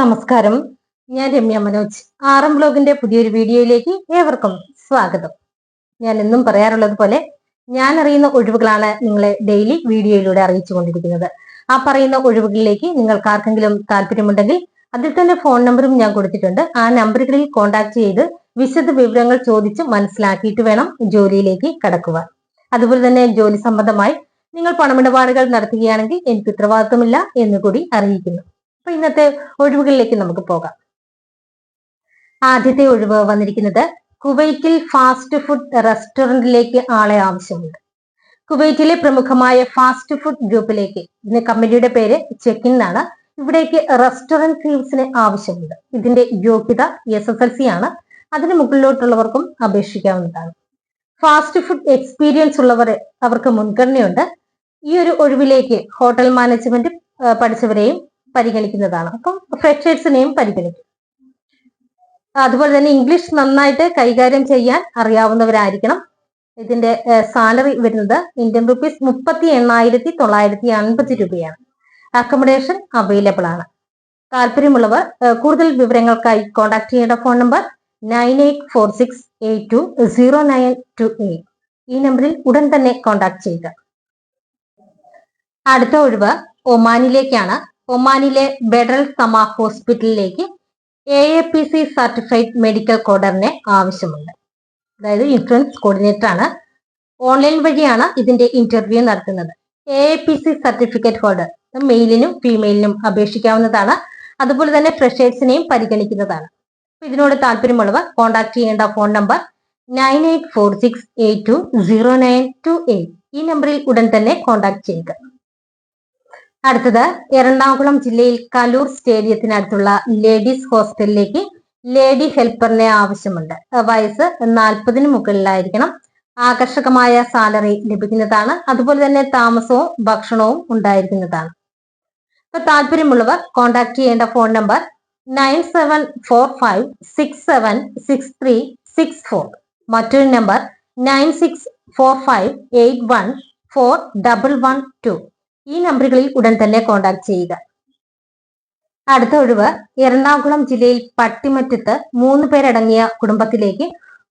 നമസ്കാരം. ഞാൻ രമ്യ മനോജ്. ആറം ബ്ലോഗിന്റെ പുതിയൊരു വീഡിയോയിലേക്ക് ഏവർക്കും സ്വാഗതം. ഞാൻ എന്നും പറയാറുള്ളത് പോലെ ഞാൻ അറിയുന്ന ഒഴിവുകളാണ് നിങ്ങളെ ഡെയിലി വീഡിയോയിലൂടെ അറിയിച്ചു കൊണ്ടിരിക്കുന്നത്. ആ പറയുന്ന ഒഴിവുകളിലേക്ക് നിങ്ങൾക്ക് ആർക്കെങ്കിലും താല്പര്യമുണ്ടെങ്കിൽ അതിൽ തന്നെ ഫോൺ നമ്പറും ഞാൻ കൊടുത്തിട്ടുണ്ട്. ആ നമ്പറുകളിൽ കോൺടാക്ട് ചെയ്ത് വിശദ വിവരങ്ങൾ ചോദിച്ച് മനസ്സിലാക്കിയിട്ട് വേണം ജോലിയിലേക്ക് കടക്കുവാൻ. അതുപോലെ തന്നെ ജോലി സംബന്ധമായി നിങ്ങൾ പണമിടപാടുകൾ നടത്തുകയാണെങ്കിൽ എനിക്ക് ഉത്തരവാദിത്വമില്ല എന്ന് കൂടി അറിയിക്കുന്നു. അപ്പൊ ഇന്നത്തെ ഒഴിവുകളിലേക്ക് നമുക്ക് പോകാം. ആദ്യത്തെ ഒഴിവ് വന്നിരിക്കുന്നത് കുവൈറ്റിൽ ഫാസ്റ്റ് ഫുഡ് റെസ്റ്റോറന്റിലേക്ക് ആളെ ആവശ്യമുണ്ട്. കുവൈറ്റിലെ പ്രമുഖമായ ഫാസ്റ്റ് ഫുഡ് ഗ്രൂപ്പിലേക്ക് ഇതിന്റെ കമ്പനിയുടെ പേര് ചെക്കിൻ എന്നാണ്. ഇവിടേക്ക് റെസ്റ്റോറന്റ് ക്രീംസിന് ആവശ്യമുണ്ട്. ഇതിന്റെ യോഗ്യത എസ് എസ് എൽ സി ആണ്. അതിന് മുകളിലോട്ടുള്ളവർക്കും അപേക്ഷിക്കാവുന്നതാണ്. ഫാസ്റ്റ് ഫുഡ് എക്സ്പീരിയൻസ് ഉള്ളവർ അവർക്ക് മുൻഗണനയുണ്ട്. ഈ ഒരു ഒഴിവിലേക്ക് ഹോട്ടൽ മാനേജ്മെന്റ് പഠിച്ചവരെയും പരിഗണിക്കുന്നതാണ്. അപ്പം ഫ്രഷേഴ്സിനെയും പരിഗണിക്കും. അതുപോലെ തന്നെ ഇംഗ്ലീഷ് നന്നായിട്ട് കൈകാര്യം ചെയ്യാൻ അറിയാവുന്നവരായിരിക്കണം. ഇതിന്റെ സാലറി വരുന്നത് ഇന്ത്യൻ റുപ്പീസ് മുപ്പത്തി എണ്ണായിരത്തി തൊള്ളായിരത്തി അൻപത് രൂപയാണ്. അക്കോമഡേഷൻ അവൈലബിൾ ആണ് താല്പര്യമുള്ളവർ കൂടുതൽ വിവരങ്ങൾക്കായി കോൺടാക്ട് ചെയ്യേണ്ട phone number nine eight four six eight two zero nine two eight. ഈ നമ്പറിൽ ഉടൻ തന്നെ കോൺടാക്ട് ചെയ്യുക. അടുത്ത ഒഴിവ് ഒമാനിലേക്കാണ്. ഒമാനിലെ ബെഡൽ സമ ഹോസ്പിറ്റലിലേക്ക് A A P C certified medical കോഡറിനെ ആവശ്യമുണ്ട്. അതായത് ഇൻഷുറൻസ് കോർഡിനേറ്റർ ആണ്. ഓൺലൈൻ വഴിയാണ് ഇതിന്റെ ഇന്റർവ്യൂ നടത്തുന്നത്. A A P C certificate holder മെയിലിനും ഫീമെയിലിനും അപേക്ഷിക്കാവുന്നതാണ്. അതുപോലെ തന്നെ ഫ്രഷേഴ്സിനെയും പരിഗണിക്കുന്നതാണ്. ഇതിനോട് താല്പര്യമുള്ളവർ കോൺടാക്ട് ചെയ്യേണ്ട phone number nine eight four six eight two zero nine two eight ഈ നമ്പറിൽ ഉടൻ തന്നെ കോൺടാക്ട് ചെയ്യുക. അടുത്തത് എറണാകുളം ജില്ലയിൽ കലൂർ സ്റ്റേഡിയത്തിനടുത്തുള്ള ലേഡീസ് ഹോസ്റ്റലിലേക്ക് ലേഡി ഹെൽപ്പറിനെ ആവശ്യമുണ്ട്. വയസ്സ് നാൽപ്പതിന് മുകളിലായിരിക്കണം. ആകർഷകമായ സാലറി ലഭിക്കുന്നതാണ്. അതുപോലെ തന്നെ താമസവും ഭക്ഷണവും ഉണ്ടായിരിക്കുന്നതാണ്. ഇപ്പൊ താല്പര്യമുള്ളവർ കോൺടാക്ട് ചെയ്യേണ്ട phone number nine seven four five six seven six three six four. മറ്റൊരു number nine six four five eight one four double one two. ഈ നമ്പറുകളിൽ ഉടൻ തന്നെ കോൺടാക്ട് ചെയ്യുക. അടുത്ത ഒഴിവ് എറണാകുളം ജില്ലയിൽ പട്ടിമറ്റത്ത് മൂന്ന് പേരടങ്ങിയ കുടുംബത്തിലേക്ക്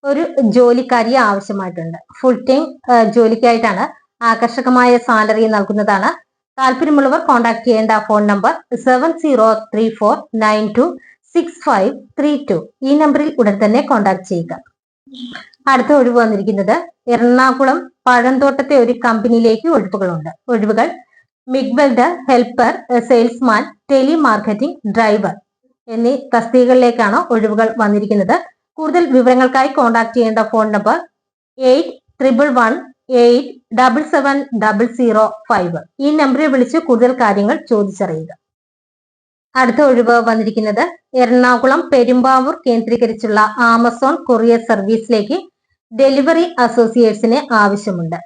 ഒരു ജോലിക്കാരിയെ ആവശ്യമായിട്ടുണ്ട്. ഫുൾ ടൈം ജോലിക്കായിട്ടാണ് ആകർഷകമായ സാലറി നൽകുന്നതാണ്. താല്പര്യമുള്ളവർ കോൺടാക്ട് ചെയ്യേണ്ട phone number seven zero three four nine two six five three two ഈ നമ്പറിൽ ഉടൻ തന്നെ കോൺടാക്ട് ചെയ്യുക. അടുത്ത ഒഴിവ് വന്നിരിക്കുന്നത് എറണാകുളം പഴന്തോട്ടത്തെ ഒരു കമ്പനിയിലേക്ക് ഒഴിവുകളുണ്ട്. ഒഴിവുകൾ MIG welder helper salesman telemarketing driver എന്നീ തസ്തികകളിലേക്കാണ് ഒഴിവുകൾ വന്നിരിക്കുന്നത്. കൂടുതൽ വിവരങ്ങൾക്കായി കോൺടാക്ട് ചെയ്യേണ്ട phone number eight triple one eight double seven double zero five. ഈ നമ്പറിൽ വിളിച്ച് കൂടുതൽ കാര്യങ്ങൾ ചോദിച്ചറിയുക. അടുത്ത ഒഴിവ് വന്നിരിക്കുന്നത് എറണാകുളം പെരുമ്പാവൂർ കേന്ദ്രീകരിച്ചുള്ള ആമസോൺ കൊറിയർ സർവീസിലേക്ക് ഡെലിവറി അസോസിയേറ്റ്സിന് ആവശ്യമുണ്ട്.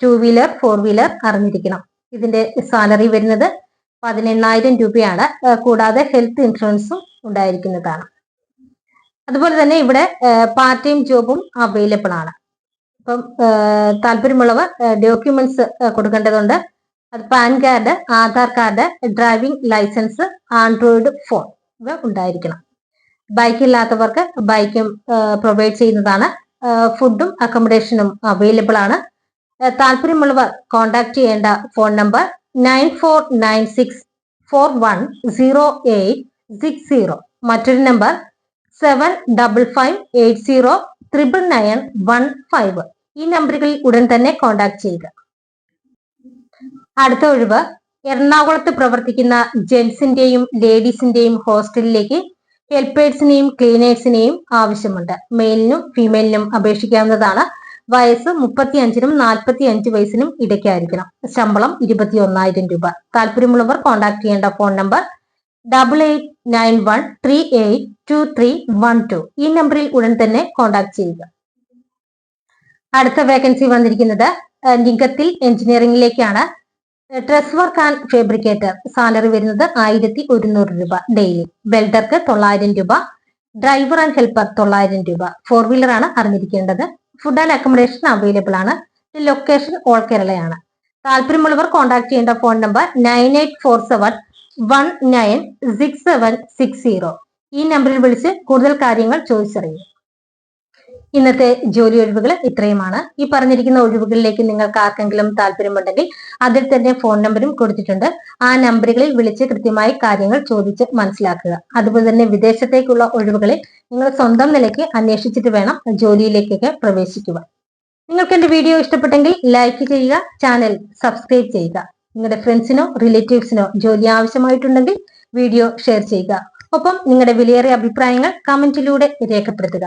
ടു വീലർ ഫോർ വീലർ അറിഞ്ഞിരിക്കണം. ഇതിന്റെ സാലറി വരുന്നത് പതിനെണ്ണായിരം രൂപയാണ്. കൂടാതെ ഹെൽത്ത് ഇൻഷുറൻസും ഉണ്ടായിരിക്കുന്നതാണ്. അതുപോലെ തന്നെ ഇവിടെ പാർട്ട് ടൈം ജോബും അവൈലബിൾ ആണ്. അപ്പം ആ, താല്പര്യമുള്ളവർ ഡോക്യുമെന്റ്സ് കൊടുക്കേണ്ടതുണ്ട്. അത് PAN card Aadhaar card driving licence android phone ഇവ ഉണ്ടായിരിക്കണം. ബൈക്ക് ഇല്ലാത്തവർക്ക് ബൈക്കും പ്രൊവൈഡ് ചെയ്യുന്നതാണ്. ഫുഡും അക്കോമഡേഷനും അവൈലബിൾ ആണ്. താല്പര്യമുള്ളവർ കോൺടാക്ട് ചെയ്യേണ്ട phone number nine four nine six four one zero eight six zero മറ്റൊരു number seven double five eight zero triple nine one five ഈ നമ്പറുകളിൽ ഉടൻ തന്നെ കോൺടാക്ട് ചെയ്യുക. അടുത്ത ഒഴിവ് എറണാകുളത്ത് പ്രവർത്തിക്കുന്ന ജെന്റ്സിന്റെയും ലേഡീസിന്റെയും ഹോസ്റ്റലിലേക്ക് ഹെൽപ്പേഴ്സിനെയും ക്ലീനേഴ്സിനെയും ആവശ്യമുണ്ട്. മെയിലിനും ഫീമെയിലിനും അപേക്ഷിക്കാവുന്നതാണ്. വയസ്സ് മുപ്പത്തി അഞ്ചിനും നാൽപ്പത്തി അഞ്ച് വയസ്സിനും ഇടയ്ക്കായിരിക്കണം. ശമ്പളം ഇരുപത്തി ഒന്നായിരം രൂപ. താല്പര്യമുള്ളവർ കോൺടാക്ട് ചെയ്യേണ്ട phone number double eight nine one three eight two three one two ഈ നമ്പറിൽ ഉടൻ തന്നെ കോൺടാക്ട് ചെയ്യുക. അടുത്ത വേക്കൻസി വന്നിരിക്കുന്നത് നിഗത്തിൽ എഞ്ചിനീയറിംഗിലേക്കാണ് truss work and fabricator salary വരുന്നത് ആയിരത്തി ഒരുന്നൂറ് രൂപ ഡെയിലി വെൽഡർക്ക് തൊള്ളായിരം രൂപ. ഡ്രൈവർ ആൻഡ് ഹെൽപ്പർ തൊള്ളായിരം രൂപ. ഫോർ വീലർ ആണ് അറിഞ്ഞിരിക്കേണ്ടത്. ഫുഡ് ആൻഡ് അക്കോമഡേഷൻ അവൈലബിൾ ആണ്. ലൊക്കേഷൻ ഓൾ കേരളയാണ് താല്പര്യമുള്ളവർ കോൺടാക്ട് ചെയ്യേണ്ട phone number nine eight four seven one nine six seven six zero ഈ നമ്പറിൽ വിളിച്ച് കൂടുതൽ കാര്യങ്ങൾ ചോദിച്ചറിയും. ഇന്നത്തെ ജോലി ഒഴിവുകൾ ഇത്രയുമാണ്. ഈ പറഞ്ഞിരിക്കുന്ന ഒഴിവുകളിലേക്ക് നിങ്ങൾക്ക് ആർക്കെങ്കിലും താല്പര്യമുണ്ടെങ്കിൽ അതിൽ തന്നെ ഫോൺ നമ്പറും കൊടുത്തിട്ടുണ്ട്. ആ നമ്പറുകളിൽ വിളിച്ച് കൃത്യമായി കാര്യങ്ങൾ ചോദിച്ച് മനസ്സിലാക്കുക. അതുപോലെ തന്നെ വിദേശത്തേക്കുള്ള ഒഴിവുകളിൽ നിങ്ങൾ സ്വന്തം നിലയ്ക്ക് അന്വേഷിച്ചിട്ട് വേണം ജോലിയിലേക്കൊക്കെ പ്രവേശിക്കുക നിങ്ങൾക്ക് എന്റെ വീഡിയോ ഇഷ്ടപ്പെട്ടെങ്കിൽ ലൈക്ക് ചെയ്യുക ചാനൽ സബ്സ്ക്രൈബ് ചെയ്യുക. നിങ്ങളുടെ ഫ്രണ്ട്സിനോ റിലേറ്റീവ്സിനോ ജോലി ആവശ്യമായിട്ടുണ്ടെങ്കിൽ വീഡിയോ ഷെയർ ചെയ്യുക. ഒപ്പം നിങ്ങളുടെ വിലയേറിയ അഭിപ്രായങ്ങൾ കമന്റിലൂടെ രേഖപ്പെടുത്തുക.